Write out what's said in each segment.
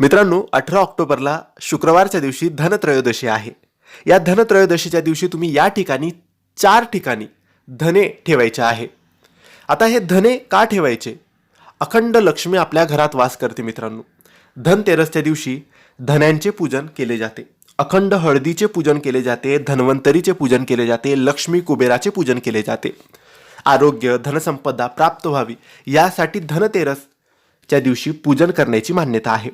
मित्रांनो अठरा ऑक्टोबरला शुक्रवारच्या दिवशी धनत्रयोदशी आहे. या धनत्रयोदशीच्या दिवशी तुम्ही या ठिकाणी चार ठिकाणी धने ठेवायचे आहे. आता हे धने का ठेवायचे? अखंड लक्ष्मी आपल्या घरात वास करते मित्रांनो. धनतेरसच्या दिवशी धन्यांचे पूजन केले जाते. अखंड हळदीचे पूजन केले जाते धन्वंतरीचे पूजन केले जाते लक्ष्मी कुबेराचे पूजन केले जाते. आरोग्य धनसंपदा प्राप्त व्हावी यासाठी धनतेरसच्या दिवशी पूजन करण्याची मान्यता आहे.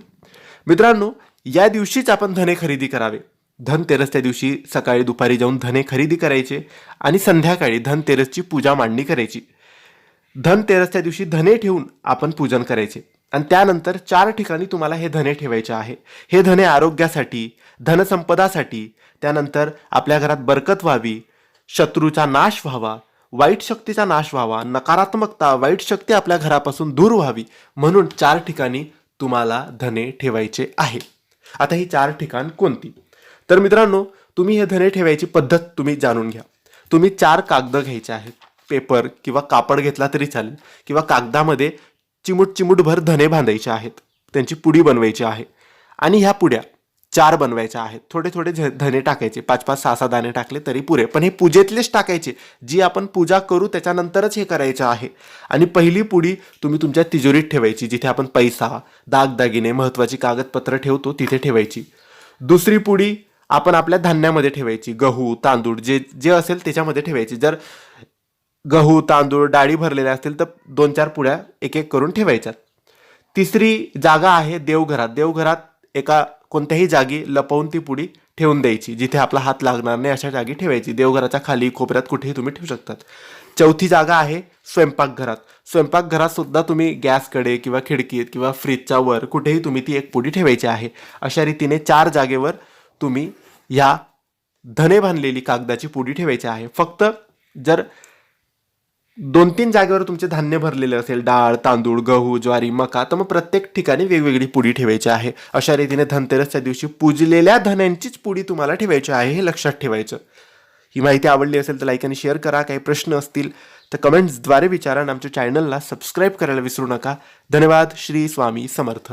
मित्रांनो या दिवशीच आपण धने खरेदी करावे. धनतेरसच्या दिवशी सकाळी दुपारी जाऊन धने खरेदी करायचे आणि संध्याकाळी धनतेरसची पूजा मांडणी करायची. धनतेरसच्या दिवशी धने ठेवून आपण पूजन करायचे. आणि त्यानंतर चार ठिकाणी तुम्हाला हे धने ठेवायचे आहे. हे धने आरोग्यासाठी धनसंपदासाठी त्यानंतर आपल्या घरात बरकत व्हावी शत्रूचा नाश व्हावा वाईट शक्तीचा नाश व्हावा नकारात्मकता वाईट शक्ती आपल्या घरापासून दूर व्हावी म्हणून चार ठिकाणी तुम्हाला धने ठेवायचे आहे. आता ही चार ठिकाण कोणती? तर मित्रांनो तुम्ही हे धने ठेवायची पद्धत तुम्ही जाणून घ्या. तुम्ही चार कागद घ्यायचे आहेत. पेपर किंवा कापड घेतला तरी चालेल किंवा कागदामध्ये चिमूट चिमूटभर धने बांधायचे आहेत. त्यांची पुडी बनवायची आहे. आणि ह्या पुड्या चार बनवायच्या आहेत. थोडे थोडे धने टाकायचे. पाच पाच सहा सहा दाणे टाकले तरी पुरे. पण हे पूजेतलेच टाकायचे. जी आपण पूजा करू त्याच्यानंतरच हे करायचं आहे. आणि पहिली पुडी तुम्ही तुमच्या तिजोरीत ठेवायची. जिथे आपण पैसा दागदागिने महत्त्वाची कागदपत्र ठेवतो तिथे ठेवायची. दुसरी पुडी आपण आपल्या धान्यामध्ये ठेवायची. गहू तांदूळ जे जे असेल त्याच्यामध्ये ठेवायची. जर गहू तांदूळ डाळी भरलेल्या असतील तर दोन चार पुड्या एक एक करून ठेवायच्यात. तिसरी जागा आहे देवघरात. देवघरात एका कोणत्याही जागी लपवून ती पुडी ठेवून द्यायची जिथे आपला हात लागणार नाही अशा जागी ठेवायची. देवघराच्या खाली कोपऱ्यात कुठेही तुम्ही ठेवू शकतात. चौथी जागा आहे स्वयंपाकघरात. स्वयंपाकघरात सुद्धा तुम्ही गॅसकडे किंवा खिडकीत किंवा फ्रीजच्या वर कुठेही तुम्ही ती एक पुडी ठेवायची आहे. अशा रीतीने चार जागेवर तुम्ही ह्या धने बांधलेली कागदाची पुडी ठेवायची आहे. फक्त जर दोन तीन जागेवर तुमचे धान्य भरलेले असेल डाळ तांदूळ गहू ज्वारी मका तर मग प्रत्येक ठिकाणी वेगवेगळी पुडी ठेवायची आहे. अशा रीतीने धनतेरसच्या दिवशी पूजलेल्या धन्यांचीच पुडी तुम्हाला ठेवायची आहे हे लक्षात ठेवायचं. ही माहिती आवडली असेल तर लाईक आणि शेअर करा. काही प्रश्न असतील तर कमेंट्सद्वारे विचारा आणि आमच्या चॅनलला सबस्क्राईब करायला विसरू नका. धन्यवाद. श्री स्वामी समर्थ.